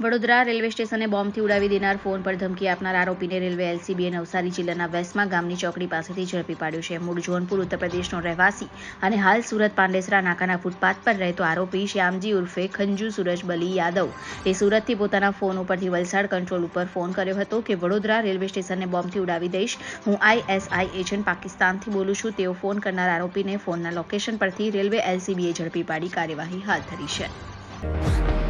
Vadodara railway સ્ટેશને બોમ્બથી ઉડાવી દેનાર ફોન પર ધમકી આપનાર આરોપીને રેલવે એલસીબીએ નવસારી જિલ્લાના વેસ્મા ગામની ચોકડી પાસેથી ઝડપી પાડ્યો છે. મૂળ જોનપુર ઉત્તર પ્રદેશનો રહેવાસી અને હાલ સુરત, પાંડેસરા, નાકાના ફૂટપાથ પર રહેતો આરોપી શ્યામજી ઉર્ફે ખંજુ સુરજ બલી યાદવ એ સુરતથી પોતાના ફોન ઉપરથી વલસાડ કંટ્રોલ ઉપર ફોન કર્યો હતો કે, વડોદરા રેલવે સ્ટેશનને બોમ્બથી ઉડાવી દઈશ. હું આઈએસઆઈ એજન્ટ પાકિસ્તાનથી બોલું છું. તેઓ ફોન કરનાર આરોપીને ફોનના લોકેશન પરથી રેલવે એલસીબીએ ઝડપી પાડી કાર્યવાહી હાથ ધરી છે.